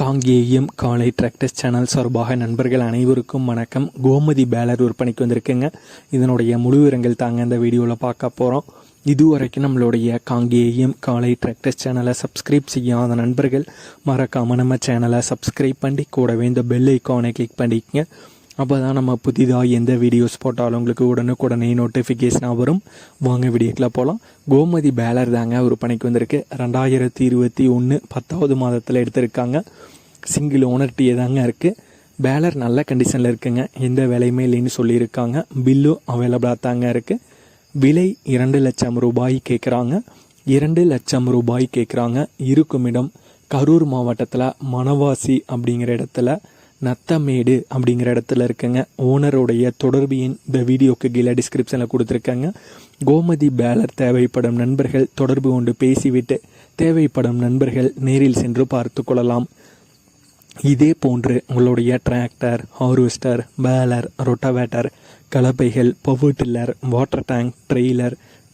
காங்கேயம் காலை tractors channel சார்பாக நண்பர்கள் அனைவருக்கும் வணக்கம். கோமதி பேலர் விற்பனைக்கு வந்திருக்குங்க. இதனுடைய முழு விவரங்கள் தாங்க இந்த வீடியோவில் பார்க்க போகிறோம் இதுவரைக்கும் நம்மளுடைய காங்கேயம் காலை டிராக்டர்ஸ் சேனலை சப்ஸ்கிரைப் செய்யாத நண்பர்கள் மறக்காமல் நம்ம சேனலை சப்ஸ்கிரைப் பண்ணி கூடவே இந்த பெல் ஐக்கானை கிளிக் பண்ணிக்கங்க. அப்போ தான் நம்ம புதிதாக எந்த வீடியோஸ் போட்டாலும் உங்களுக்கு உடனுக்குடனே நோட்டிஃபிகேஷனாக வரும். வாங்க வீடியோக்கில் போகலாம் கோமதி பேலர் தாங்க விற்பனைக்கு வந்திருக்கு. ரெண்டாயிரத்தி இருபத்தி ஒன்று பத்தாவது மாதத்தில் எடுத்திருக்காங்க. சிங்கிள் ஓனர்ட்டியே தாங்க இருக்குது பேலர் நல்ல கண்டிஷனில் இருக்குங்க. எந்த விலையுமே இல்லைன்னு சொல்லியிருக்காங்க. பில்லும் அவைலபிளாக தாங்க இருக்குது விலை இரண்டு லட்சம் ரூபாய் கேட்குறாங்க இரண்டு லட்சம் ரூபாய் கேட்குறாங்க இருக்கும் இடம் கரூர் மாவட்டத்தில் மணவாசி அப்படிங்கிற இடத்துல. நத்தமேடு அப்படிங்கிற இடத்துல இருக்குங்க. ஓனருடைய தொடர்பு எண் இந்த வீடியோக்கு கீழே டிஸ்கிரிப்ஷனில் கொடுத்துருக்காங்க. கோமதி பேலர் தேவைப்படும் நண்பர்கள் தொடர்பு கொண்டு பேசிவிட்டு தேவைப்படும் நண்பர்கள் நேரில் சென்று பார்த்து கொள்ளலாம். இதே போன்று உங்களுடைய tractor harvester baler rotavator கலப்பைகள் power tiller water tank trailer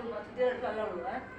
எல்லாம் உங்களுக்கு பத்து பேர் இருக்காங்க